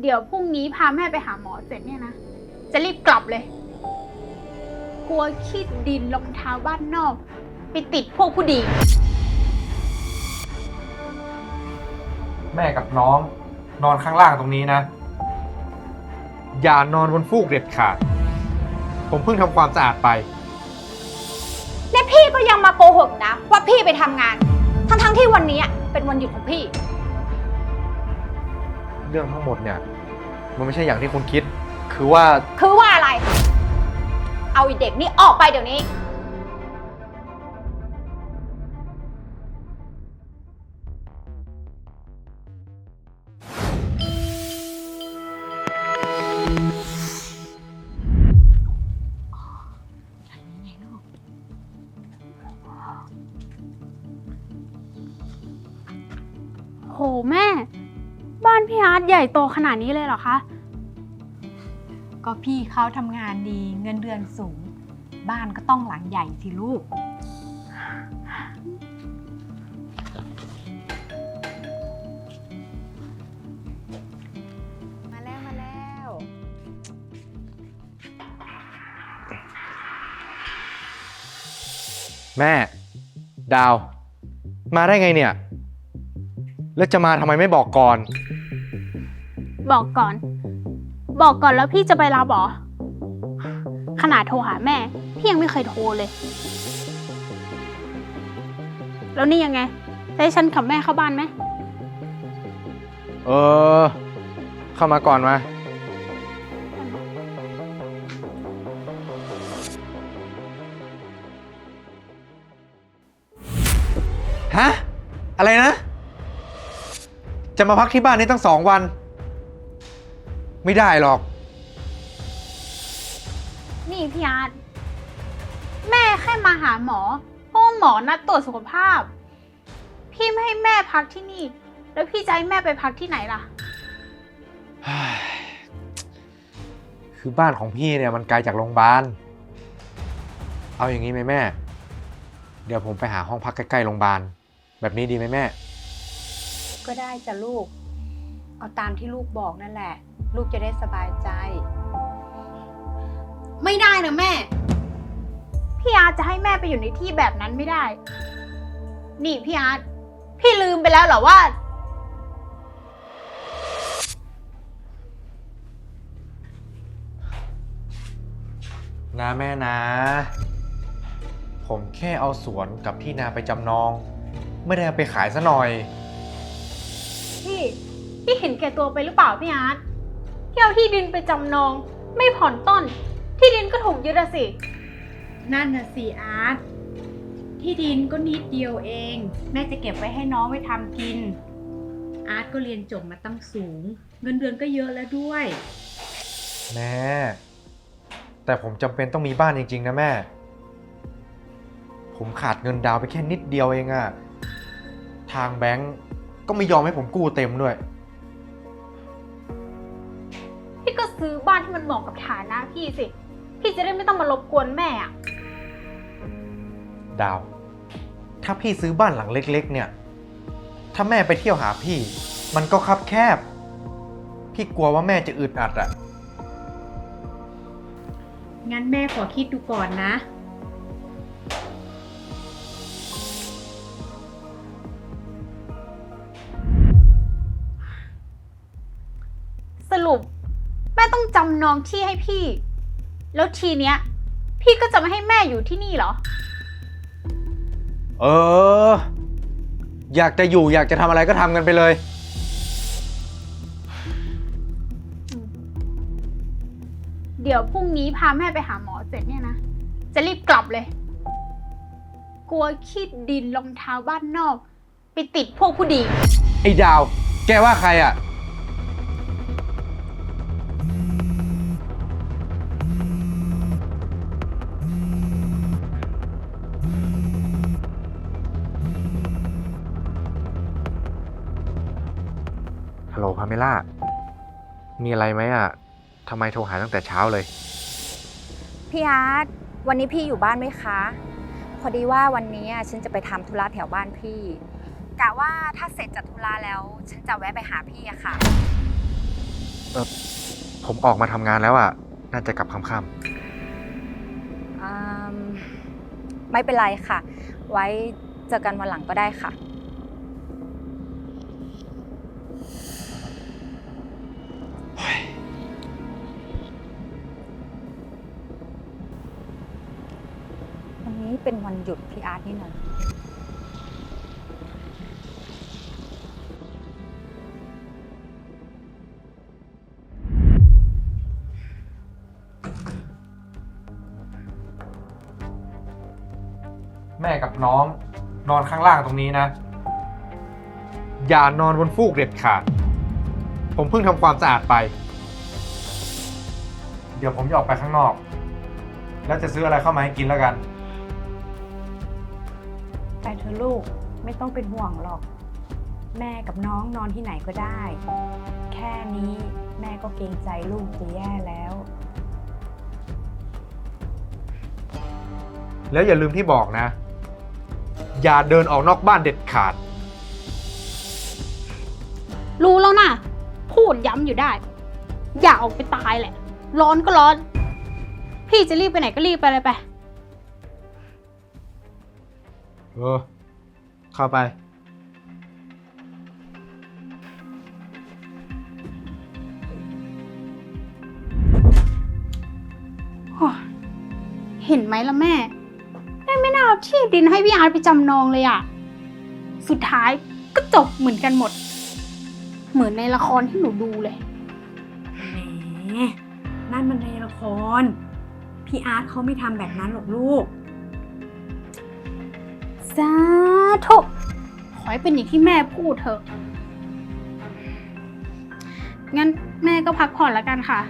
เดี๋ยวพรุ่งนี้พาแม่ไปหาหมอเสร็จเนี่ยนะ จะรีบกลับเลย กลัวขี้ดินรองเท้าบ้านนอก ไปติดพวกผู้ดี แม่กับน้อง นอนข้างล่างตรงนี้นะ อย่านอนบนฟูกเด็ดขาด ผมเพิ่งทำความสะอาดไป และพี่ก็ยังมาโกหกนะ ว่าพี่ไปทำงาน ทั้งๆที่วันนี้เป็นวันหยุดของพี่ เรื่องทั้งหมดเนี่ย มันไม่ใช่อย่างที่คุณคิด คือว่า คือว่าอะไร เอาไอเด็กนี่ออกไปเดี๋ยวนี้ โหแม่บ้าน พี่อาร์ตใหญ่โตขนาดนี้เลยเหรอคะ ก็พี่เขาทำงานดีเงินเดือนสูง บ้านก็ต้องหลังใหญ่สิลูก มาแล้วมาแล้ว แม่ ดาว มาได้ไงเนี่ย แล้วจะมาทำไมไม่บอกก่อน บอกก่อน บอกก่อนแล้วพี่จะไปรับเหรอ ขนาดโทรหาแม่ พี่ยังไม่เคยโทรเลย แล้วนี่ยังไงจะให้ฉันกับแม่เข้าบ้านไหม เออ เข้ามาก่อนมา ฮะ อะไรนะ จะมาพักที่บ้านนี้ตั้งสองวัน ไม่ได้หรอก นี่พี่อาร์ตแม่แค่มาหาหมอเพราะว่าหมอนัดตรวจสุขภาพ พี่ไม่ให้แม่พักที่นี่ แล้วพี่จะให้แม่ไปพักที่ไหนล่ะ คือบ้านของพี่เนี่ยมันไกลจากโรงพยาบาล เอาอย่างนี้ไหมแม่ เดี๋ยวผมไปหาห้องพักใกล้ๆโรงพยาบาล แบบนี้ดีไหมแม่ ก็ได้จ้ะลูก เอาตามที่ลูกบอกนั่นแหละ ลูกจะได้สบายใจ ไม่ได้นะแม่ พี่อาร์ตจะให้แม่ไปอยู่ในที่แบบนั้นไม่ได้ นี่พี่อาร์ตพี่ลืมไปแล้วเหรอว่า นะแม่นะ ผมแค่เอาสวนกับที่นาไปจำนอง ไม่ได้เอาไปขายซะหน่อย พี่ พี่เห็นแก่ตัวไปหรือเปล่าพี่อาร์ต ที่เอาที่ดินไปจำนอง ไม่ผ่อนต้น ที่ดินก็ถูกยึดอะสิ นั่นน่ะสิอาร์ตที่ดินก็นิดเดียวเอง แม่จะเก็บไว้ให้น้องไว้ทำกิน อาร์ตก็เรียนจบมาตั้งสูง เงินเดือนก็เยอะแล้วด้วย แม่ แต่ผมจำเป็นต้องมีบ้านจริง ๆ นะแม่ ผมขาดเงินดาวน์ไปแค่นิดเดียวเองอะทางแบงก์ก็ไม่ยอมให้ผมกู้เต็มด้วย พี่ก็ซื้อบ้านที่มันเหมาะกับฐานะพี่สิ พี่จะได้ไม่ต้องมารบกวนแม่อะดาว ถ้าพี่ซื้อบ้านหลังเล็ก ๆ เนี่ย ถ้าแม่ไปเที่ยวหาพี่ มันก็คับแคบ พี่กลัวว่าแม่จะอึดอัดอะ งั้นแม่ขอคิดดูก่อนนะ ต้องจำนองที่ให้พี่ แล้วทีเนี้ย พี่ก็จะไม่ให้แม่อยู่ที่นี่เหรอ เออ อยากจะอยู่อยากจะทำอะไรก็ทำกันไปเลย เดี๋ยวพรุ่งนี้พาแม่ไปหาหมอเสร็จเนี่ยนะ จะรีบกลับเลย กลัวขี้ดินรองเท้าบ้านนอก ไปติดพวกผู้ดี ไอ้ดาว แกว่าใครอะ เมล่า มีอะไรไหมอะทำไมโทรหาตั้งแต่เช้าเลย พี่อาร์ตวันนี้พี่อยู่บ้านไหมคะ พอดีว่าวันนี้ฉันจะไปทำธุระแถวบ้านพี่กะว่าถ้าเสร็จจากธุระแล้ว ฉันจะแวะไปหาพี่อะค่ะ ผมออกมาทำงานแล้วอะน่าจะกลับค่ำอืมไม่เป็นไรค่ะ ไว้เจอกันวันหลังก็ได้ค่ะ เป็นวันหยุดพี่อาร์ตนี่นะแม่กับน้องนอนข้างล่างตรงนี้นะ อย่านอนบนฟูกเด็ดขาด ผมเพิ่งทำความสะอาดไป เดี๋ยวผมจะออกไปข้างนอก แล้วจะซื้ออะไรเข้ามาให้กินแล้วกัน ไปเธอะลูกไม่ต้องเป็นห่วงหรอก แม่กับน้องนอนที่ไหนก็ได้ แค่นี้แม่ก็เกรงใจลูกจะแย่แล้ว แล้วอย่าลืมที่บอกนะ อย่าเดินออกนอกบ้านเด็ดขาด รู้แล้วนะพูดย้ำอยู่ได้ อยากออกไปตายแหละ ร้อนก็ร้อน พี่จะรีบไปไหนก็รีบไปเลยไป เออ เข้าไป เห็นไหมล่ะแม่ แม่ไม่น่าเอาที่ดินให้พี่อาร์ตไปจำนองเลยอะสุดท้ายก็จบเหมือนกันหมด เหมือนในละครที่หนูดูเลย แหมนั่นมันในละคร พี่อาร์ตเขาไม่ทำแบบนั้นหรอกลูก สาธุขอให้เป็นอย่างที่แม่พูดเถอะ งั้นแม่ก็พักผ่อนแล้วกันค่ะ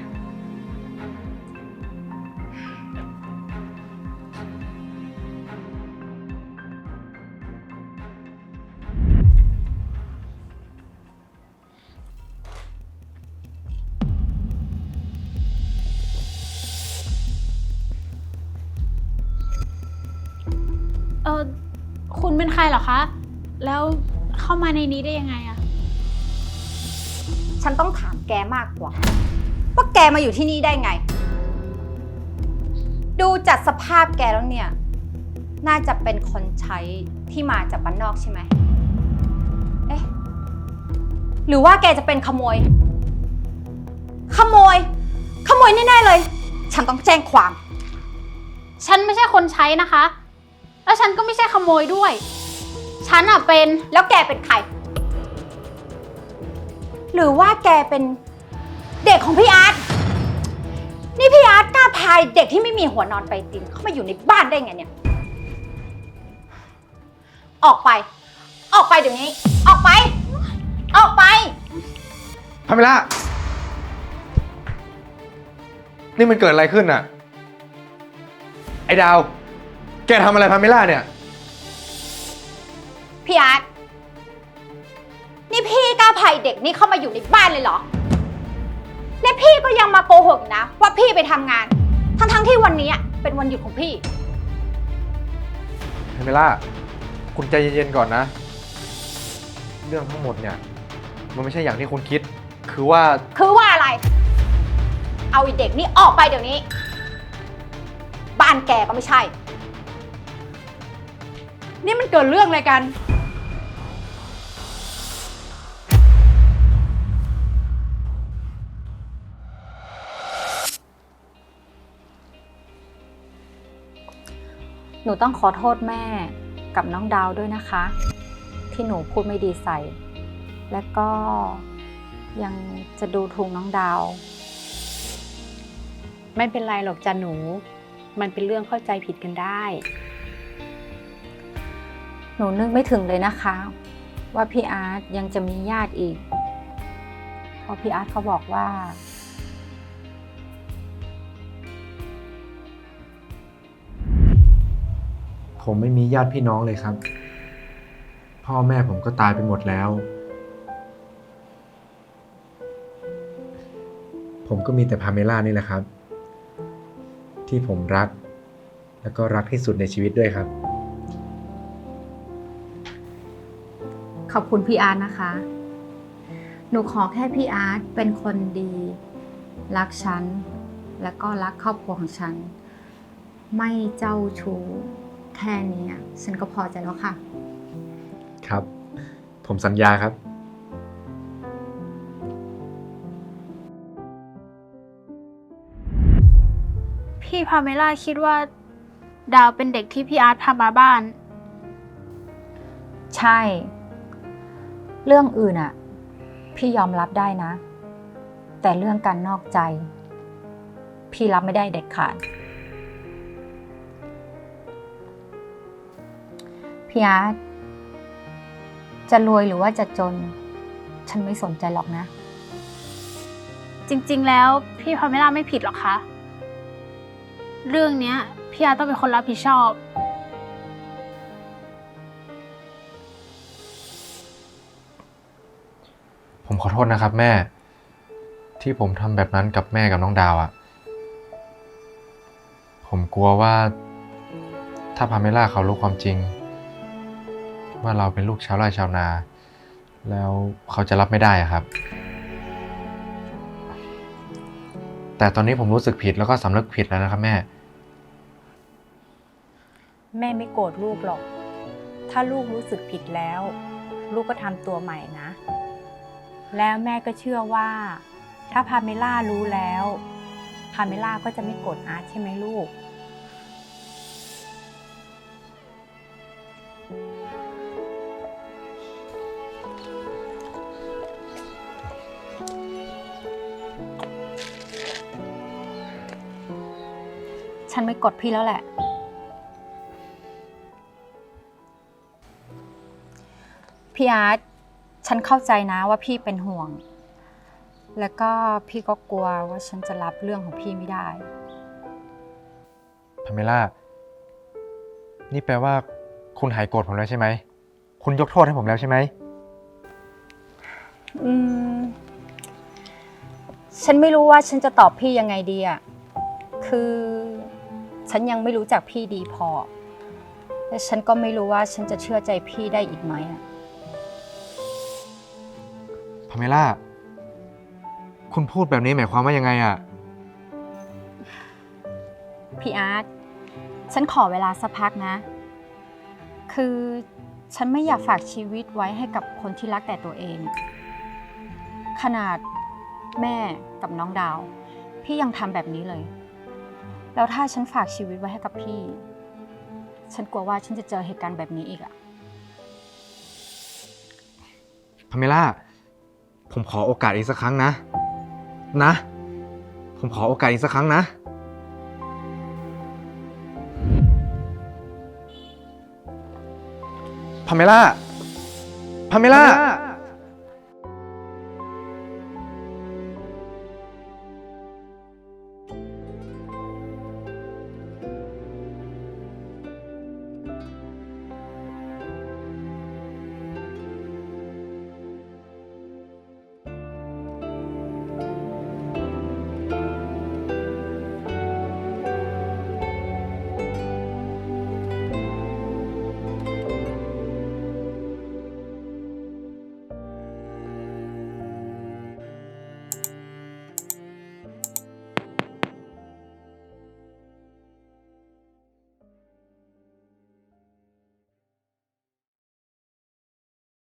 เป็นใครเหรอคะ แล้วเข้ามาในนี้ได้ยังไงอะฉันต้องถามแกมากกว่า ว่าแกมาอยู่ที่นี่ได้ไง ดูจากสภาพแกแล้วเนี่ย น่าจะเป็นคนใช้ที่มาจากบ้านนอกใช่ไหมเอ๊ะหรือว่าแกจะเป็นขโมย ขโมย ขโมยแน่ๆเลย ฉันต้องแจ้งความ ฉันไม่ใช่คนใช้นะคะ แล้วฉันก็ไม่ใช่ขโมยด้วย ฉันอะเป็นแล้วแกเป็นใคร หรือว่าแกเป็นเด็กของพี่อาร์ตนี่พี่อาร์ตกล้าพายเด็กที่ไม่มีหัวนอนไปตินเข้ามาอยู่ในบ้านได้ไงเนี่ย ออกไป ออกไปเดี๋ยวนี้ ออกไป ออกไป พาเมล่านี่มันเกิดอะไรขึ้นน่ะ ไอ้ดาว แกทำอะไรพาเมล่าเนี่ย พี่อาร์ตนี่พี่กล้าพายเด็กนี่เข้ามาอยู่ในบ้านเลยเหรอ และพี่ก็ยังมาโกหกอีกนะ ว่าพี่ไปทำงาน ทั้งๆที่วันนี้เป็นวันหยุดของพี่พาเมล่า คุณใจเย็นๆก่อนนะ เรื่องทั้งหมดเนี่ย มันไม่ใช่อย่างที่คุณคิด คือว่า คือว่าอะไร เอาไอีเด็กนี่ออกไปเดี๋ยวนี้ บ้านแกก็ไม่ใช่ นี่มันเกิดเรื่องอะไรกัน หนูต้องขอโทษแม่กับน้องดาวด้วยนะคะ ที่หนูพูดไม่ดีใส่ และก็ยังจะดูถูกน้องดาว ไม่เป็นไรหรอกจ้ะหนู มันเป็นเรื่องเข้าใจผิดกันได้ หนูนึกไม่ถึงเลยนะคะ ว่าพี่อาร์ตยังจะมีญาติอีก เพราะพี่อาร์ตเขาบอกว่า ผมไม่มีญาติพี่น้องเลยครับ พ่อแม่ผมก็ตายไปหมดแล้ว ผมก็มีแต่พาเมล่านี่แหละครับ ที่ผมรัก แล้วก็รักที่สุดในชีวิตด้วยครับ ขอบคุณพี่อาร์ตนะคะ หนูขอแค่พี่อาร์ตเป็นคนดี รักฉัน แล้วก็รักครอบครัวของฉัน ไม่เจ้าชู้ แค่นี้อะฉันก็พอใจแล้วค่ะ ครับ ผมสัญญาครับ พี่พาเมล่าคิดว่า ดาวเป็นเด็กที่พี่อาร์ตพามาบ้าน ใช่ เรื่องอื่นอะพี่ยอมรับได้นะ แต่เรื่องการนอกใจ พี่รับไม่ได้เด็ดขาด พี่อาร์ตจะรวยหรือว่าจะจน ฉันไม่สนใจหรอกนะ จริงๆ แล้วพี่พาเมล่าไม่ผิดหรอกคะ เรื่องเนี้ยพี่อาร์ตต้องเป็นคนรับผิดชอบ ผมขอโทษนะครับแม่ ที่ผมทำแบบนั้นกับแม่กับน้องดาวอะ่ะ ผมกลัวว่า ถ้าพาเมล่าเขารู้ความจริง ว่าเราเป็นลูกชาวไร่ชาวนา แล้วเขาจะรับไม่ได้อะครับ แต่ตอนนี้ผมรู้สึกผิดแล้วก็สำนึกผิดแล้วนะครับแม่ แม่ไม่โกรธลูกหรอก ถ้าลูกรู้สึกผิดแล้ว ลูกก็ทำตัวใหม่นะ แล้วแม่ก็เชื่อว่า ถ้าพาเมล่ารู้แล้ว พาเมล่าก็จะไม่โกรธอาร์ตใช่ไหมลูก ฉันไม่กดพี่แล้วแหละ พี่อาร์ตฉันเข้าใจนะว่าพี่เป็นห่วง แล้วก็พี่ก็กลัวว่าฉันจะรับเรื่องของพี่ไม่ได้ พาเมล่า นี่แปลว่า คุณหายโกรธผมแล้วใช่ไหม คุณยกโทษให้ผมแล้วใช่ไหม อืม ฉันไม่รู้ว่าฉันจะตอบพี่ยังไงดีอะคือ ฉันยังไม่รู้จักพี่ดีพอ และฉันก็ไม่รู้ว่าฉันจะเชื่อใจพี่ได้อีกไหมอะพาเมล่า คุณพูดแบบนี้หมายความว่ายังไงอะพี่อาร์ตฉันขอเวลาสักพักนะ คือฉันไม่อยากฝากชีวิตไว้ให้กับคนที่รักแต่ตัวเอง ขนาดแม่กับน้องดาว พี่ยังทำแบบนี้เลย แล้วถ้าฉันฝากชีวิตไว้ให้กับพี่ ฉันกลัวว่าฉันจะเจอเหตุการณ์แบบนี้อีกอะพาเมล่า ผมขอโอกาสอีกสักครั้งนะ นะ ผมขอโอกาสอีกสักครั้งนะ พาเมล่า พาเมล่า